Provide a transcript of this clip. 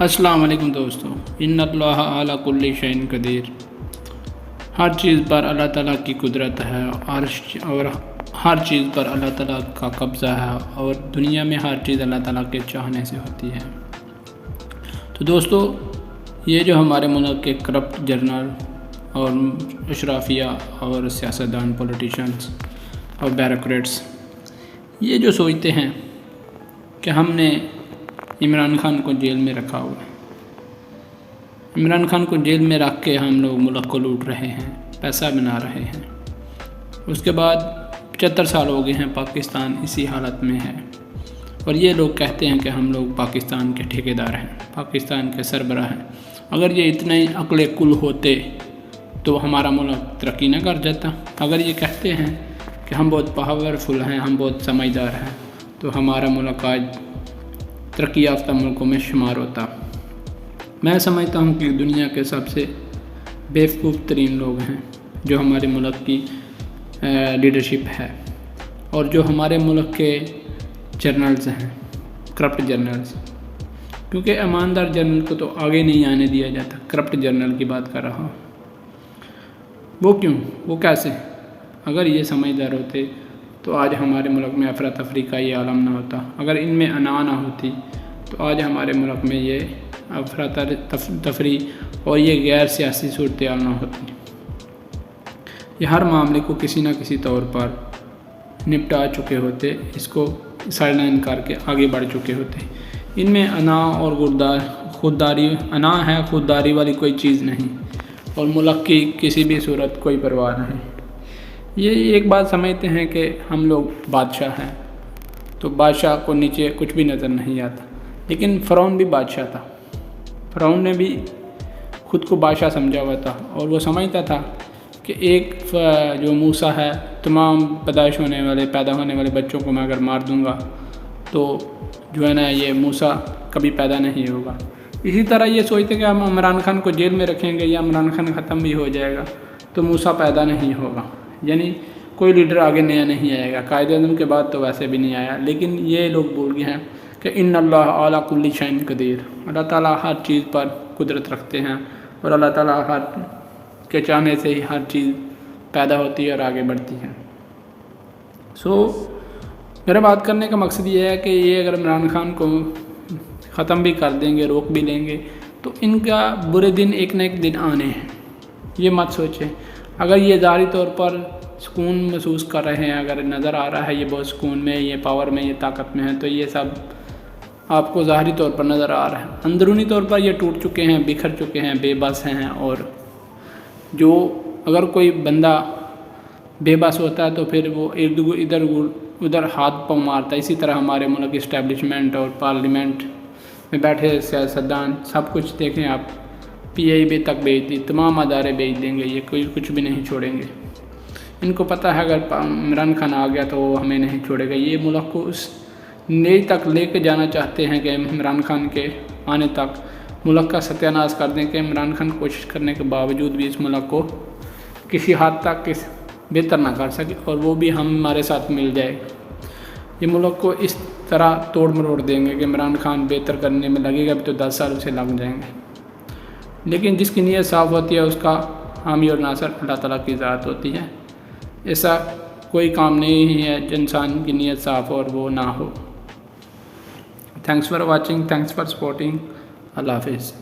السلام علیکم دوستو، ان اللہ اعلیٰ کل شعین قدیر۔ ہر چیز پر اللہ تعالیٰ کی قدرت ہے اور اور ہر چیز پر اللہ تعالیٰ کا قبضہ ہے اور دنیا میں ہر چیز اللہ تعالیٰ کے چاہنے سے ہوتی ہے۔ تو دوستو، یہ جو ہمارے ملک کے کرپٹ جرنل اور اشرافیہ اور سیاستدان پولیٹیشنس اور بیروکریٹس، یہ جو سوچتے ہیں کہ ہم نے عمران خان کو جیل میں رکھا ہوا ہے۔ عمران خان کو جیل میں رکھ کے ہم لوگ ملک کو لوٹ رہے ہیں، پیسہ بنا رہے ہیں۔ اس کے بعد پچہتر سال ہو گئے ہیں، پاکستان اسی حالت میں ہے۔ اور یہ لوگ کہتے ہیں کہ ہم لوگ پاکستان کے ٹھیکیدار ہیں، پاکستان کے سربراہ ہیں۔ اگر یہ اتنے عقل کل ہوتے تو ہمارا ملک ترقی نہ کر جاتا۔ اگر یہ کہتے ہیں کہ ہم بہت پاورفل ہیں، ہم بہت سمجھدار ہیں، تو ہمارا ملک آج ترقی یافتہ ملکوں میں شمار ہوتا۔ میں سمجھتا ہوں کہ دنیا کے سب سے بیوقوف ترین لوگ ہیں جو ہمارے ملک کی لیڈرشپ ہے اور جو ہمارے ملک کے جرنلز ہیں کرپٹ جرنلز کیونکہ ایماندار جرنل کو تو آگے نہیں آنے دیا جاتا کرپٹ جرنل کی بات کر رہا ہوں۔ وہ کیوں؟ وہ کیسے؟ اگر یہ سمجھدار ہوتے تو آج ہمارے ملک میں افراتفری کا یہ عالم نہ ہوتا۔ اگر ان میں انا نہ ہوتی، تو آج ہمارے ملک میں یہ افراد تفریح اور یہ غیر سیاسی صورتحال نہ ہوتی۔ یہ ہر معاملے کو کسی نہ کسی طور پر نپٹا چکے ہوتے، اس کو سائڈ لائن کر کے آگے بڑھ چکے ہوتے۔ ان میں انا اور گردار خودداری انا ہے، خودداری والی کوئی چیز نہیں، اور ملک کی کسی بھی صورت کوئی پرواہ نہیں۔ یہ ایک بات سمجھتے ہیں کہ ہم لوگ بادشاہ ہیں۔ تو بادشاہ کو نیچے کچھ بھی نظر نہیں آتا۔ لیکن فرعون بھی بادشاہ تھا۔ فرعون نے بھی خود کو بادشاہ سمجھا ہوا تھا۔ اور وہ سمجھتا تھا کہ ایک جو موسا ہے، تمام پیدائش ہونے والے، پیدا ہونے والے بچوں کو میں اگر مار دوں گا، تو جو ہے نا یہ موسا کبھی پیدا نہیں ہوگا۔ اسی طرح یہ سوچتے کہ ہم عمران خان کو جیل میں رکھیں گے یا عمران خان ختم بھی ہو جائے گا، تو موسا پیدا نہیں ہوگا۔ یعنی کوئی لیڈر آگے نیا نہیں آئے گا۔ قائد اعظم کے بعد تو ویسے بھی نہیں آیا۔ لیکن یہ لوگ بول گئے ہیں کہ ان اللہ اعلیٰ کلی شعین قدیر۔ اللہ تعالیٰ ہر چیز پر قدرت رکھتے ہیں اور اللہ تعالیٰ ہر کے چاہنے سے ہی ہر چیز پیدا ہوتی ہے اور آگے بڑھتی ہے۔ سو میرا بات کرنے کا مقصد یہ ہے کہ یہ اگر عمران خان کو ختم بھی کر دیں گے، روک بھی لیں گے، تو ان کا برے دن ایک نہ ایک دن آنے ہیں۔ یہ مت سوچیں۔ اگر یہ ظاہری طور پر سکون محسوس کر رہے ہیں، اگر نظر آ رہا ہے یہ بہت سکون میں، یہ پاور میں، یہ طاقت میں ہے تو یہ سب آپ کو ظاہری طور پر نظر آ رہا ہے۔ اندرونی طور پر یہ ٹوٹ چکے ہیں، بکھر چکے ہیں، بے بس ہیں اور جو اگر کوئی بندہ بے بس ہوتا ہے تو پھر وہ ارد ادھر ادھر ہاتھ پاؤں مارتا ہے۔ اسی طرح ہمارے ملک اسٹیبلشمنٹ اور پارلیمنٹ میں بیٹھے سیاستدان سب کچھ دیکھیں آپ۔ پی آئی بی تک بھیج دی تمام ادارے بھیج دیں گے، یہ کوئی کچھ بھی نہیں چھوڑیں گے۔ ان کو پتہ ہے، اگر عمران خان آ گیا تو وہ ہمیں نہیں چھوڑے گا۔ یہ ملک کو اس نئی تک لے کے جانا چاہتے ہیں کہ عمران خان کے آنے تک۔ ملک کا ستیہ ناش کر دیں کہ عمران خان کوشش کرنے کے باوجود بھی اس ملک کو کسی حد تک کس بہتر نہ کر سکے اور وہ بھی ہم ہمارے ساتھ مل جائے۔ یہ ملک کو اس طرح توڑ مروڑ دیں گے کہ عمران خان بہتر کرنے میں لگے گا ابھی تو دس سال اسے لگ جائیں گے۔ لیکن جس کی نیت صاف ہوتی ہے، اس کا حامی اور ناصر اللہ تعالیٰ کی ذات ہوتی ہے۔ ایسا کوئی کام نہیں ہے انسان کی نیت صاف اور وہ نہ ہو۔ Thanks for watching thanks for supporting Allah حافظ۔